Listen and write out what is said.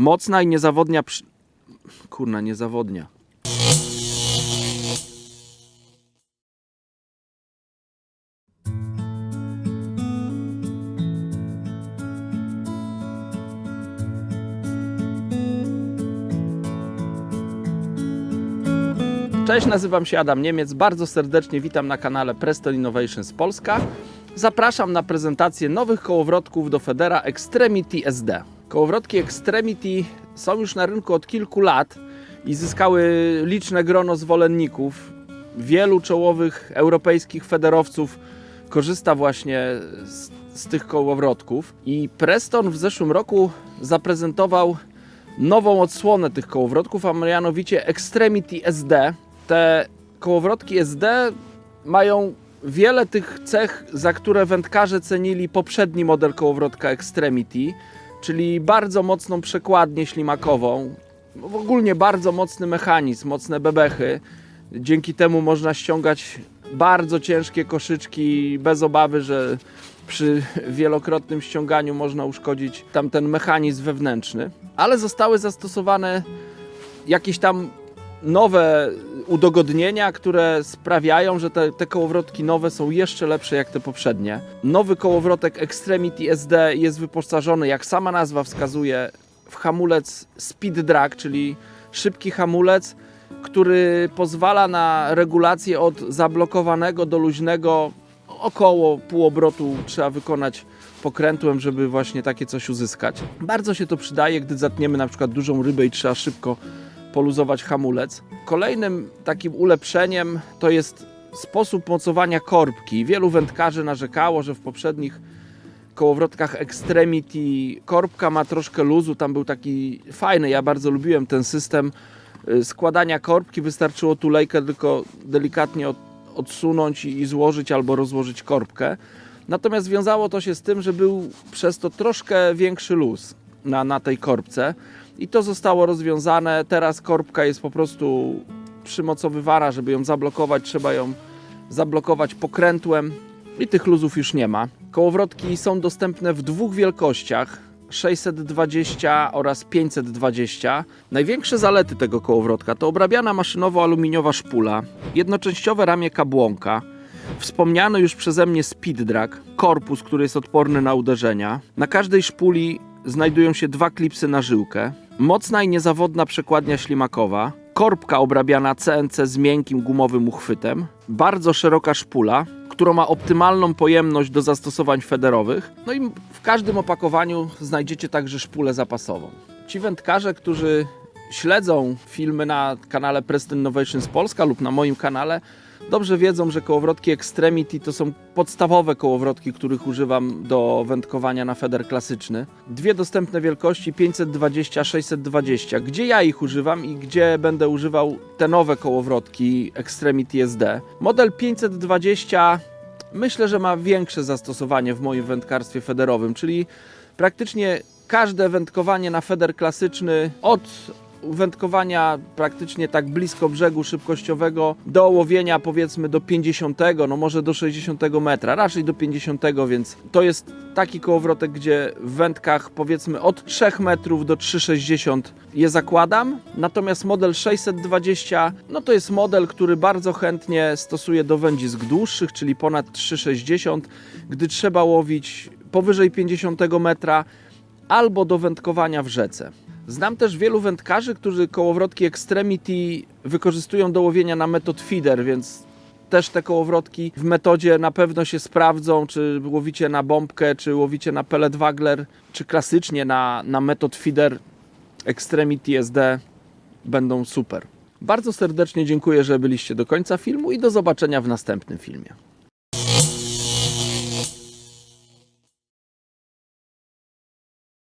Mocna i niezawodnia przy... Kurna, niezawodnia. Cześć, nazywam się Adam Niemiec. Bardzo serdecznie witam na kanale Preston Innovations Polska. Zapraszam na prezentację nowych kołowrotków do Federa Extremity SD. Kołowrotki Extremity są już na rynku od kilku lat i zyskały liczne grono zwolenników. Wielu czołowych europejskich federowców korzysta właśnie z, z tych kołowrotków. I Preston w zeszłym roku zaprezentował nową odsłonę tych kołowrotków, a mianowicie Extremity SD. Te kołowrotki SD mają wiele tych cech, za które wędkarze cenili poprzedni model kołowrotka Extremity, czyli bardzo mocną przekładnię ślimakową, ogólnie bardzo mocny mechanizm, mocne bebechy. Dzięki temu można ściągać bardzo ciężkie koszyczki bez obawy, że przy wielokrotnym ściąganiu można uszkodzić tamten mechanizm wewnętrzny, ale zostały zastosowane jakieś tam nowe udogodnienia, które sprawiają, że te, te kołowrotki nowe są jeszcze lepsze jak te poprzednie. Nowy kołowrotek Extremity SD jest wyposażony, jak sama nazwa wskazuje, w hamulec Speed Drag, czyli szybki hamulec, który pozwala na regulację od zablokowanego do luźnego około pół obrotu trzeba wykonać pokrętłem, żeby właśnie takie coś uzyskać. Bardzo się to przydaje, gdy zatniemy na przykład dużą rybę i trzeba szybko poluzować hamulec. Kolejnym takim ulepszeniem to jest sposób mocowania korbki. Wielu wędkarzy narzekało, że w poprzednich kołowrotkach Extremity korbka ma troszkę luzu, tam był taki fajny, ja bardzo lubiłem ten system y, składania korbki, wystarczyło tulejkę tylko delikatnie od, odsunąć i złożyć albo rozłożyć korbkę. Natomiast wiązało to się z tym, że był przez to troszkę większy luz na, na tej korbce i to zostało rozwiązane. Teraz korbka jest po prostu przymocowywana, żeby ją zablokować, trzeba ją zablokować pokrętłem i tych luzów już nie ma. Kołowrotki są dostępne w dwóch wielkościach. 620 oraz 520. Największe zalety tego kołowrotka to obrabiana maszynowo-aluminiowa szpula, jednoczęściowe ramię kabłonka, wspomniany już przeze mnie speed drag, korpus, który jest odporny na uderzenia. Na każdej szpuli znajdują się dwa klipsy na żyłkę, mocna i niezawodna przekładnia ślimakowa, korbka obrabiana CNC z miękkim gumowym uchwytem, bardzo szeroka szpula, która ma optymalną pojemność do zastosowań federowych. No i w każdym opakowaniu znajdziecie także szpulę zapasową. Ci wędkarze, którzy śledzą filmy na kanale Preston Innovations Polska lub na moim kanale, dobrze wiedzą, że kołowrotki Extremity to są podstawowe kołowrotki, których używam do wędkowania na feder klasyczny. Dwie dostępne wielkości 520, 620. Gdzie ja ich używam i gdzie będę używał te nowe kołowrotki Extremity SD. Model 520 myślę, że ma większe zastosowanie w moim wędkarstwie federowym, czyli praktycznie każde wędkowanie na feder klasyczny od wędkowania praktycznie tak blisko brzegu szybkościowego do łowienia powiedzmy do 50, no może do 60 metra, raczej do 50, więc to jest taki kołowrotek, gdzie w wędkach powiedzmy od 3 metrów do 3,60 je zakładam. Natomiast model 620, no to jest model, który bardzo chętnie stosuję do wędzisk dłuższych, czyli ponad 3,60, gdy trzeba łowić powyżej 50 metra albo do wędkowania w rzece. Znam też wielu wędkarzy, którzy kołowrotki Extremity wykorzystują do łowienia na metod feeder, więc też te kołowrotki w metodzie na pewno się sprawdzą, czy łowicie na bombkę, czy łowicie na pellet wagler, czy klasycznie na, na metod feeder Extremity SD będą super. Bardzo serdecznie dziękuję, że byliście do końca filmu i do zobaczenia w następnym filmie.